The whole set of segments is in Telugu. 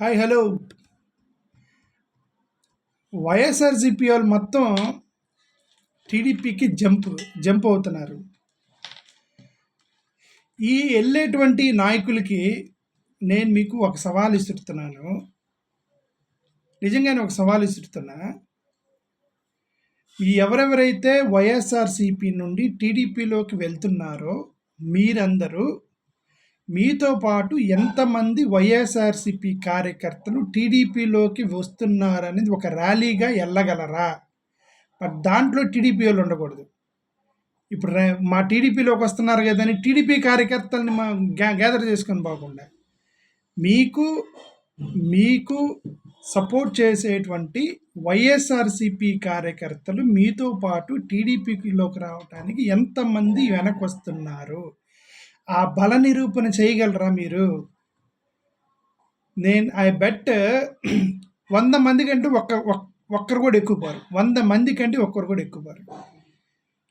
Hi hello. వైఎస్ఆర్సీపీ వాళ్ళు మొత్తం టీడీపీకి జంప్ జంప్ అవుతున్నారు. ఈ వెళ్ళేటువంటి నాయకులకి నేను మీకు ఒక సవాల్ ఇస్తున్నాను నిజంగానే ఒక సవాల్ ఇస్తున్నా ఈ ఎవరెవరైతే వైఎస్ఆర్సీపీ నుండి టీడీపీలోకి వెళ్తున్నారో మీరందరూ మీతో పాటు ఎంతమంది వైఎస్ఆర్సిపి కార్యకర్తలు టీడీపీలోకి వస్తున్నారనేది ఒక ర్యాలీగా వెళ్ళగలరా బట్ దాంట్లో టీడీపీ వాళ్ళు ఉండకూడదు. ఇప్పుడు మా టీడీపీలోకి వస్తున్నారు కదా అని టీడీపీ కార్యకర్తల్ని మా గ్యా గ్యాదర్ చేసుకొని బాగుండా మీకు మీకు సపోర్ట్ చేసేటువంటి వైఎస్ఆర్సిపి కార్యకర్తలు మీతో పాటు టీడీపీలోకి రావడానికి ఎంతమంది వెనక్కి వస్తున్నారు? ఆ బల నిరూపణ చేయగలరా మీరు? నేను ఐ బెట్ వంద మంది కంటే ఒక్క ఒక్- ఒక్కరు కూడా ఎక్కువ పోరు. వంద మంది కంటే ఒక్కరు కూడా ఎక్కువ పోరు.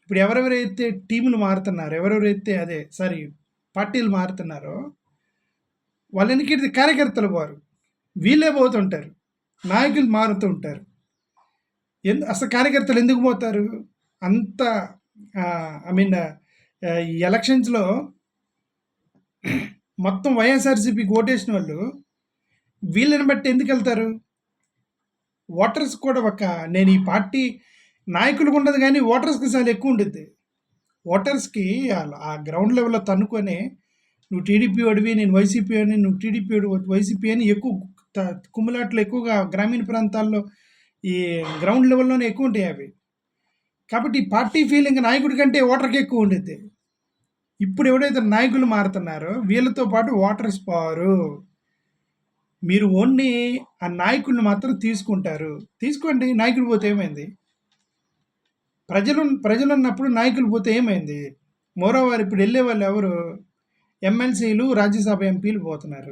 ఇప్పుడు ఎవరెవరైతే టీములు మారుతున్నారు ఎవరెవరైతే అదే సారీ పార్టీలు మారుతున్నారో వాళ్ళనికి కార్యకర్తలు పోరు. వీళ్ళే పోతుంటారు. నాయకులు మారుతూ ఉంటారు. ఎందు అసలు కార్యకర్తలు ఎందుకు పోతారు? అంత ఐ మీన్ ఈ ఎలక్షన్స్లో మొత్తం వైఎస్ఆర్సీపీకి ఓటేసిన వాళ్ళు వీళ్ళని బట్టి ఎందుకు వెళ్తారు? ఓటర్స్ కూడా ఒక నేను ఈ పార్టీ నాయకులకు ఉండదు కానీ ఓటర్స్కి చాలా ఎక్కువ ఉంటుంది ఓటర్స్కి ఆ- గ్రౌండ్ లెవెల్లో తన్నుకొని నువ్వు టీడీపీ వాడివి నేను వైసీపీ అని నువ్వు టీడీపీ వాడు వైసీపీ అని ఎక్కువ త- కుమ్ములాట్లు ఎక్కువగా గ్రామీణ ప్రాంతాల్లో ఈ గ్రౌండ్ లెవెల్లోనే ఎక్కువ ఉంటాయి అవి. కాబట్టి ఈ పార్టీ ఫీలింగ్ నాయకుడి కంటే ఓటర్కి ఎక్కువ ఉంటుంది ఇప్పుడు ఎవడైతే నాయకులు మారుతున్నారో వీళ్ళతో పాటు ఓటర్స్ పోరు మీరు ఓన్లీ ఆ నాయకుల్ని మాత్రం తీసుకుంటారు. తీసుకోండి నాయకుడు పోతే ఏమైంది? ప్రజలు ప్రజలు ఉన్నప్పుడు నాయకులు పోతే ఏమైంది? మోరోవారు ఇప్పుడు వెళ్ళే వాళ్ళు ఎవరు? ఎమ్మెల్సీలు రాజ్యసభ ఎంపీలు పోతున్నారు.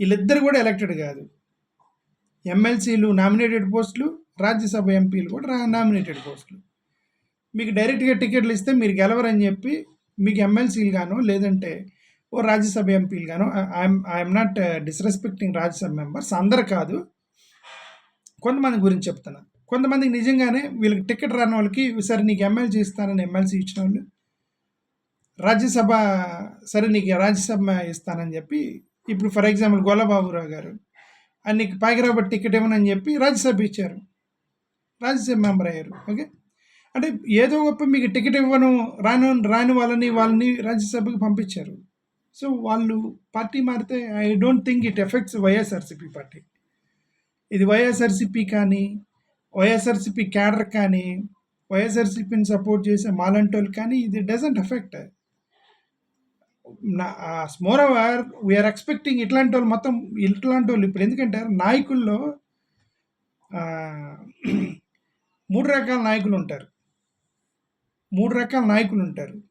వీళ్ళిద్దరు కూడా ఎలక్టెడ్ కాదు. ఎమ్మెల్సీలు నామినేటెడ్ పోస్టులు రాజ్యసభ ఎంపీలు కూడా రా- నామినేటెడ్ పోస్టులు. మీకు డైరెక్ట్గా టికెట్లు ఇస్తే మీరు గెలవరని చెప్పి మీకు ఎమ్మెల్సీలు గాను లేదంటే ఓ రాజ్యసభ ఎంపీలు గాను I'm I'm not disrespecting Rajya Sabha members అందరు కాదు. కొంతమంది గురించి చెప్తున్నాను కొంతమందికి నిజంగానే వీళ్ళకి టికెట్ రాని వాళ్ళకి సరే నీకు ఎమ్మెల్సీ ఇస్తానని ఎమ్మెల్సీ ఇచ్చిన వాళ్ళు రాజ్యసభ సరే నీకు రాజ్యసభ ఇస్తానని చెప్పి ఇప్పుడు ఫర్ ఎగ్జాంపుల్ గోలబాబురావు గారు ఆయన నీకు పైకి టికెట్ ఇవ్వనని చెప్పి రాజ్యసభ ఇచ్చారు. రాజ్యసభ మెంబర్ అయ్యారు. ఓకే? అంటే ఏదో గొప్ప మీకు టికెట్ ఇవ్వను రాను రాని వాళ్ళని వాళ్ళని రాజ్యసభకు పంపించారు. సో వాళ్ళు పార్టీ మారితే I don't think it affects YSRCP party. ఇది వైఎస్ఆర్సీపీ కానీ వైఎస్ఆర్సీపీ క్యాడర్ కానీ వైఎస్ఆర్సీపీని సపోర్ట్ చేసే మాలంటోళ్ళు కానీ ఇది doesn't affect moreover we're expecting ఇట్లాంటి వాళ్ళు మొత్తం ఇట్లాంటి వాళ్ళు ఇప్పుడు ఎందుకంటే నాయకుల్లో మూడు రకాల నాయకులు ఉంటారు. మూడు రకాల నాయకులు ఉంటారు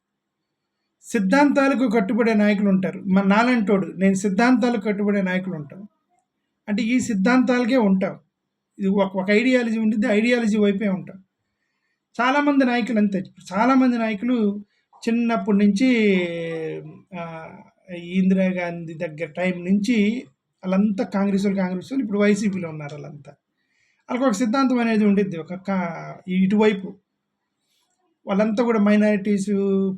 సిద్ధాంతాలకు కట్టుబడే నాయకులు ఉంటారు మన నాలంటోడు నేను సిద్ధాంతాలకు కట్టుబడే నాయకులు ఉంటాం అంటే ఈ సిద్ధాంతాలకే ఉంటాం. ఇది ఒక ఒక ఐడియాలజీ ఉంటుంది ఐడియాలజీ వైపే ఉంటాం. చాలామంది నాయకులు అంతే చాలామంది నాయకులు చిన్నప్పటి నుంచి ఇందిరాగాంధీ దగ్గర టైం నుంచి వాళ్ళంతా కాంగ్రెస్ వాళ్ళు కాంగ్రెస్ వాళ్ళు ఇప్పుడు వైసీపీలో ఉన్నారు వాళ్ళంతా. వాళ్ళకి ఒక సిద్ధాంతం అనేది ఉండిద్ది ఒక కా- ఇటువైపు. వాళ్ళంతా కూడా మైనారిటీస్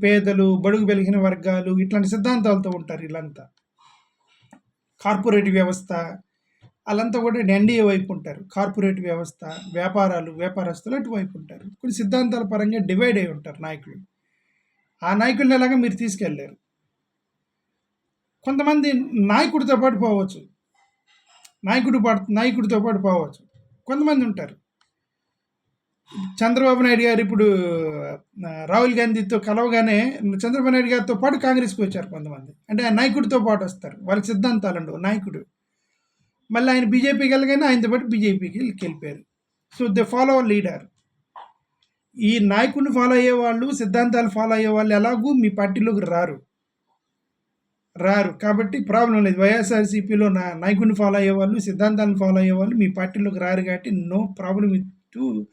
పేదలు బడుగు వెలిగిన వర్గాలు ఇట్లాంటి సిద్ధాంతాలతో ఉంటారు వీళ్ళంతా. కార్పొరేట్ వ్యవస్థ వాళ్ళంతా కూడా ఎన్డీఏ వైపు ఉంటారు. కార్పొరేట్ వ్యవస్థ వ్యాపారాలు వ్యాపారస్తులు అటువైపు ఉంటారు. కొన్ని సిద్ధాంతాల పరంగా డివైడ్ అయి ఉంటారు నాయకులు. ఆ నాయకుల్ని ఎలాగా మీరు తీసుకెళ్ళారు కొంతమంది నాయకుడితో పాటు పోవచ్చు. నాయకుడు పాటు నాయకుడితో పాటు పోవచ్చు. కొంతమంది ఉంటారు. చంద్రబాబు నాయుడు గారు ఇప్పుడు రాహుల్ గాంధీతో కలవగానే చంద్రబాబు నాయుడు గారితో పాటు కాంగ్రెస్కి వచ్చారు కొంతమంది. అంటే ఆ నాయకుడితో పాటు వస్తారు. వాళ్ళకి సిద్ధాంతాలు ఉండవు. నాయకుడు. మళ్ళీ ఆయన బీజేపీకి వెళ్ళగానే ఆయనతో పాటు బీజేపీకి వెళ్ళిపోయారు. So they follow leader. ఈ నాయకుడిని ఫాలో అయ్యే వాళ్ళు సిద్ధాంతాలు ఫాలో అయ్యే వాళ్ళు ఎలాగూ మీ పార్టీలోకి రారు. రారు. కాబట్టి ప్రాబ్లం లేదు. వైఎస్ఆర్సీపీలో నా నాయకుడిని ఫాలో అయ్యే వాళ్ళు సిద్ధాంతాలను ఫాలో అయ్యే వాళ్ళు మీ పార్టీలోకి రారు కాబట్టి నో ప్రాబ్లం టు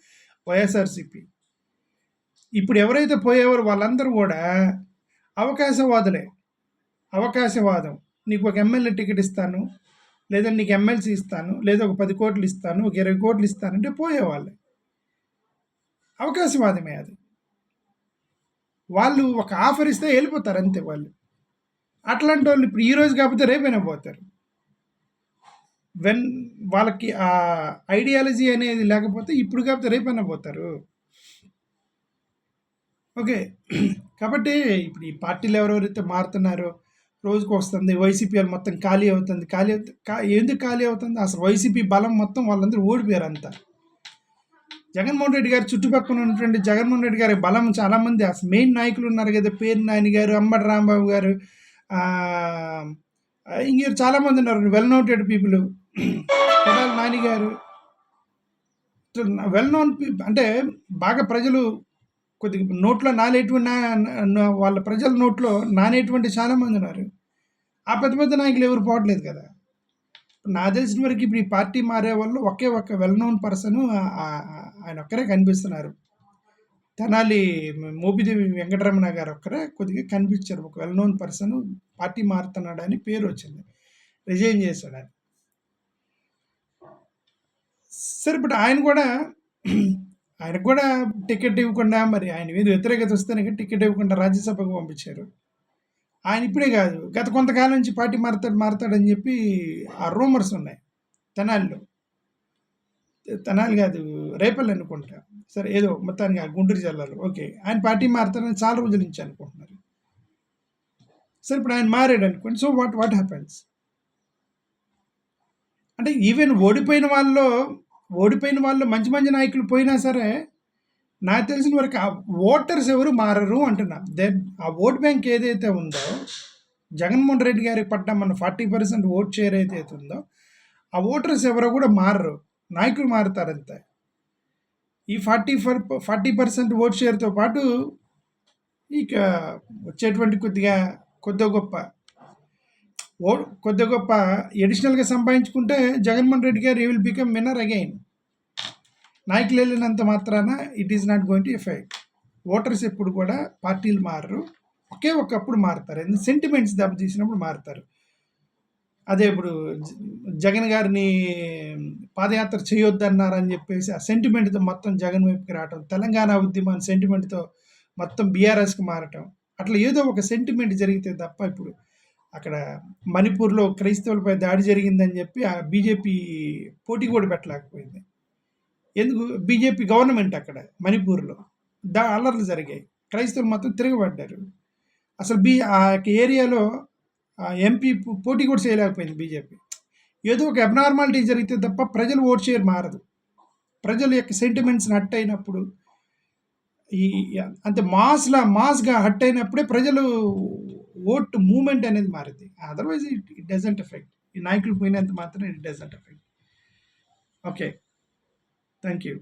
వైఎస్ఆర్సీపీ. ఇప్పుడు ఎవరైతే పోయేవారు వాళ్ళందరూ కూడా అవకాశవాదులే. అవకాశవాదం. నీకు ఒక ఎమ్మెల్యే టికెట్ ఇస్తాను లేదా నీకు ఎమ్మెల్సీ ఇస్తాను లేదా ఒక పది కోట్లు ఇస్తాను ఒక ఇరవై కోట్లు ఇస్తానంటే పోయేవాళ్ళు. అవకాశవాదమే అది. వాళ్ళు ఒక ఆఫర్ ఇస్తే వెళ్ళిపోతారు అంతే వాళ్ళు. అట్లాంటి వాళ్ళు ఇప్పుడు ఈ రోజు కాకపోతే రేపైనా పోతారు. వెన్ వాళ్ళకి ఆ ఐడియాలజీ అనేది లేకపోతే ఇప్పుడు కాకపోతే రేపైనా పోతారు. ఓకే. కాబట్టి ఇప్పుడు ఈ పార్టీలు ఎవరెవరైతే మారుతున్నారో రోజుకు వస్తుంది వైసీపీ మొత్తం ఖాళీ అవుతుంది ఖాళీ అవుతుంది కా- ఎందుకు ఖాళీ అవుతుంది? అసలు వైసీపీ బలం మొత్తం వాళ్ళందరూ ఓడిపోయారు అంతా. జగన్మోహన్ రెడ్డి గారి చుట్టుపక్కల ఉన్నటువంటి జగన్మోహన్ రెడ్డి గారి బలం చాలామంది అసలు మెయిన్ నాయకులు ఉన్నారు కదా పేరు నాయని గారు అంబటి రాంబాబు గారు ఆ, ఇంక చాలామంది ఉన్నారు well noted people. Kodali Nani గారు వెల్ నోన్ అంటే బాగా ప్రజలు కొద్దిగా నోట్లో నానేటువంటి వాళ్ళ ప్రజల నోట్లో నానేటువంటి చాలామంది ఉన్నారు. ఆ పెద్ద పెద్ద నాయకులు ఎవరు పోవట్లేదు కదా. నా తెలిసిన వరకు ఇప్పుడు ఈ పార్టీ మారే వాళ్ళు ఒకే ఒక వెల్ నోన్ పర్సన్ ఆయన ఒక్కరే కనిపిస్తున్నారు. తెనాలి మోపిదేవి వెంకటరమణ గారు ఒక్కరే కొద్దిగా కనిపించారు. ఒక వెల్ నోన్ పర్సన్ పార్టీ మారుతున్నాడని పేరు వచ్చింది. రిజైన్ చేశాడు సరే ఇప్పుడు ఆయన కూడా ఆయనకు కూడా టికెట్ ఇవ్వకుండా మరి ఆయన మీద వ్యతిరేకత వస్తేనే టికెట్ ఇవ్వకుండా రాజ్యసభకు పంపించారు. ఆయన ఇప్పుడే కాదు గత కొంతకాలం నుంచి పార్టీ మారుతాడు మారుతాడని చెప్పి ఆ రూమర్స్ ఉన్నాయి తెనాలిలో. తెనాలి కాదు రేపల్లి అనుకుంటా. సరే ఏదో మొత్తానికి ఆ గుంటూరు జిల్లాలో. ఓకే ఆయన పార్టీ మారుతాడని చాలా రోజుల నుంచి అనుకుంటున్నారు. సరే ఇప్పుడు ఆయన మారాడు అనుకోండి సో వాట్ వాట్ హ్యాపెన్స్? అంటే ఈవెన్ ఓడిపోయిన వాళ్ళలో ఓడిపోయిన వాళ్ళు మంచి మంచి నాయకులు పోయినా సరే నాకు తెలిసిన వరకు ఆ ఓటర్స్ ఎవరు మారరు అంటున్నా. దెన్ ఆ ఓట్ బ్యాంక్ ఏదైతే ఉందో జగన్మోహన్ రెడ్డి గారికి పడ్డ మన ఫార్టీ పర్సెంట్ ఓట్ షేర్ ఏదైతే ఉందో ఆ ఓటర్స్ ఎవరో కూడా మారరు. నాయకులు మారుతారంతే. ఈ forty for forty percent vote షేర్తో పాటు ఇక వచ్చేటువంటి కొద్దిగా కొద్ది గొప్ప ఓ కొద్ది గొప్ప ఎడిషనల్గా సంపాదించుకుంటే జగన్మోహన్ రెడ్డి గారు విల్ బికమ్ విన్నర్ అగైన్ నాయకులు వెళ్ళినంత మాత్రాన it is not going to affect voters ఎప్పుడు కూడా పార్టీలు మారరు. ఒకే ఒకప్పుడు మారుతారు. ఎందుకంటే సెంటిమెంట్స్ దెబ్బతీసినప్పుడు మారుతారు. అదే ఇప్పుడు జ- జగన్ గారిని పాదయాత్ర చేయొద్దన్నారని చెప్పేసి ఆ సెంటిమెంట్తో మొత్తం జగన్ వైపుకి రావటం తెలంగాణ ఉద్యమం సెంటిమెంట్తో మొత్తం బీఆర్ఎస్కి మారటం అట్లా ఏదో ఒక సెంటిమెంట్ జరిగితే తప్ప ఇప్పుడు అక్కడ మణిపూర్లో క్రైస్తవులపై దాడి జరిగిందని చెప్పి ఆ బీజేపీ పోటీ కూడా పెట్టలేకపోయింది. ఎందుకు? బీజేపీ గవర్నమెంట్ అక్కడ మణిపూర్లో. దా అల్లర్లు జరిగాయి. క్రైస్తవులు మొత్తం తిరగబడ్డారు. అసలు బీ ఆ యొక్క ఏరియాలో ఎంపీ పోటీ కూడా చేయలేకపోయింది బీజేపీ. ఏదో ఒక అబ్నార్మాలిటీ జరిగితే తప్ప ప్రజలు ఓట్ షేర్ మారదు. ప్రజల యొక్క సెంటిమెంట్స్ని హట్ అయినప్పుడు ఈ అంటే మాస్లా మాస్గా హట్ అయినప్పుడే ప్రజలు ఓట్ మూమెంట్ అనేది మారింది. Otherwise it it doesn't affect ఈ నాయకులు పోయినంత మాత్రం it doesn't affect okay thank you